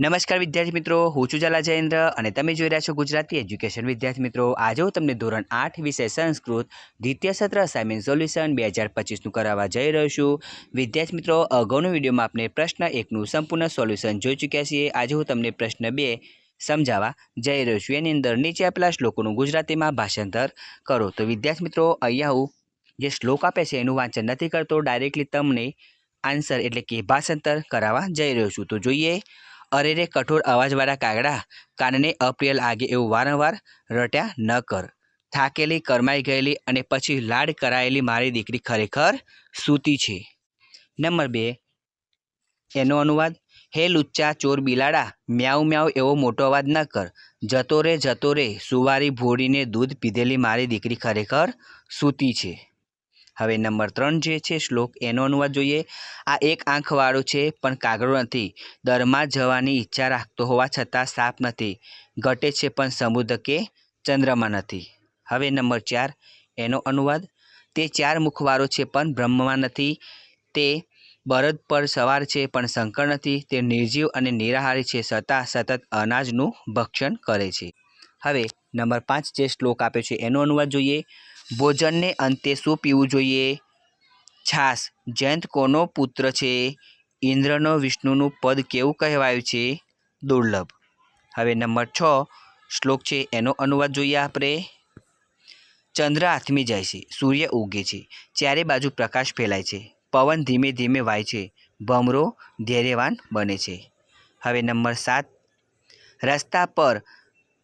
નમસ્કાર વિદ્યાર્થી મિત્રો, હું છું જલા જયેન્દ્ર અને તમે જોઈ રહ્યા છો ગુજરાતી એજ્યુકેશન. વિદ્યાર્થી મિત્રો, આજે હું તમને ધોરણ આઠ વિષય સંસ્કૃત, દ્વિતીય સત્ર અસાઇનમેન્ટ સોલ્યુશન બે હજાર પચીસનું કરાવવા જઈ રહ્યો છું. વિદ્યાર્થી મિત્રો, અગાઉના વિડીયોમાં આપણે પ્રશ્ન એકનું સંપૂર્ણ સોલ્યુશન જોઈ ચૂક્યા છીએ. આજે હું તમને પ્રશ્ન બે સમજાવવા જઈ રહ્યો છું. એની અંદર નીચે આપેલા શ્લોકોનું ગુજરાતીમાં ભાષાંતર કરો. તો વિદ્યાર્થી મિત્રો, અહીંયા હું જે શ્લોક આપે છે એનું વાંચન નથી કરતો ડાયરેક્ટલી તમને આન્સર એટલે કે ભાષાંતર કરાવવા જઈ રહ્યો છું. તો જોઈએ અરે રે કઠોર અવાજવાળા કાગડા કાનને અપ્રિય લાગે એવું વારંવાર રટ્યા ન કર. થાકેલી, કરમાઈ ગયેલી અને પછી લાડ કરાયેલી મારી દીકરી ખરેખર સૂતી છે. નંબર બે. એનો અનુવાદ, હે લુચ્ચા ચોર બિલાડા, મ્યાઉ મ્યાઉ એવો મોટો અવાજ ન કર. જતો રે જતો રે, સુવારી ભોળીને દૂધ પીધેલી મારી દીકરી ખરેખર સૂતી છે. હવે નંબર ત્રણ જે છે શ્લોક એનો અનુવાદ જોઈએ. આ એક આંખવાળો છે, પણ કાગડો નથી. દરમાં જવાની ઈચ્છા રાખતો હોવા છતાં સાપ નથી. ઘટે છે, પણ સમુદ્ર કે ચંદ્રમાં નથી. હવે નંબર ચાર એનો અનુવાદ. તે ચાર મુખવાળો છે, પણ બ્રહ્મમાં નથી. તે બળદ પર સવાર છે, પણ શંકર નથી. તે નિર્જીવ અને નિરાહારી છે છતાં સતત અનાજનું ભક્ષણ કરે છે. હવે નંબર પાંચ જે શ્લોક આપ્યો છે, એનો અનુવાદ જોઈએ. ભોજનને અંતે શું પીવું જોઈએ? છાસ જયંત કોનો પુત્ર છે? ઇન્દ્રનો વિષ્ણુનું પદ કેવું કહેવાયું છે? દુર્લભ. હવે નંબર છ શ્લોક છે, એનો અનુવાદ જોઈએ આપણે. ચંદ્ર આથમી જાય છે, સૂર્ય ઉગે છે, ચારે બાજુ પ્રકાશ ફેલાય છે, પવન ધીમે ધીમે વાય છે, ભમરો ધૈર્યવાન બને છે. હવે નંબર સાત. રસ્તા પર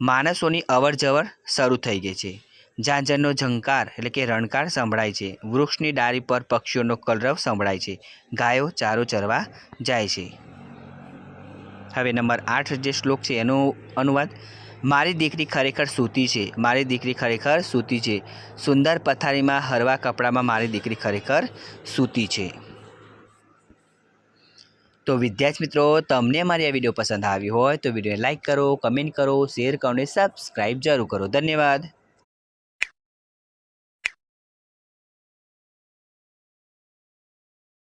માણસોની અવરજવર શરૂ થઈ ગઈ છે. ઝાંઝરનો ઝંકાર એટલે કે રણકાર સંભળાય છે. વૃક્ષની ડાળી પર પક્ષીઓનો કલરવ સંભળાય છે. ગાયો ચારો ચરવા જાય છે. હવે નંબર આઠ જે શ્લોક છે એનો અનુવાદ, મારી દીકરી ખરેખર સૂતી છે. મારી દીકરી ખરેખર સૂતી છે. સુંદર પથારીમાં હરવા કપડામાં મારી દીકરી ખરેખર સૂતી છે. તો વિદ્યાર્થી મિત્રો, તમને મારી આ વીડિયો પસંદ આવી હોય તો વિડીયોને લાઇક કરો, કમેન્ટ કરો, શેર કરો અને સબસ્ક્રાઈબ જરૂર કરો. ધન્યવાદ.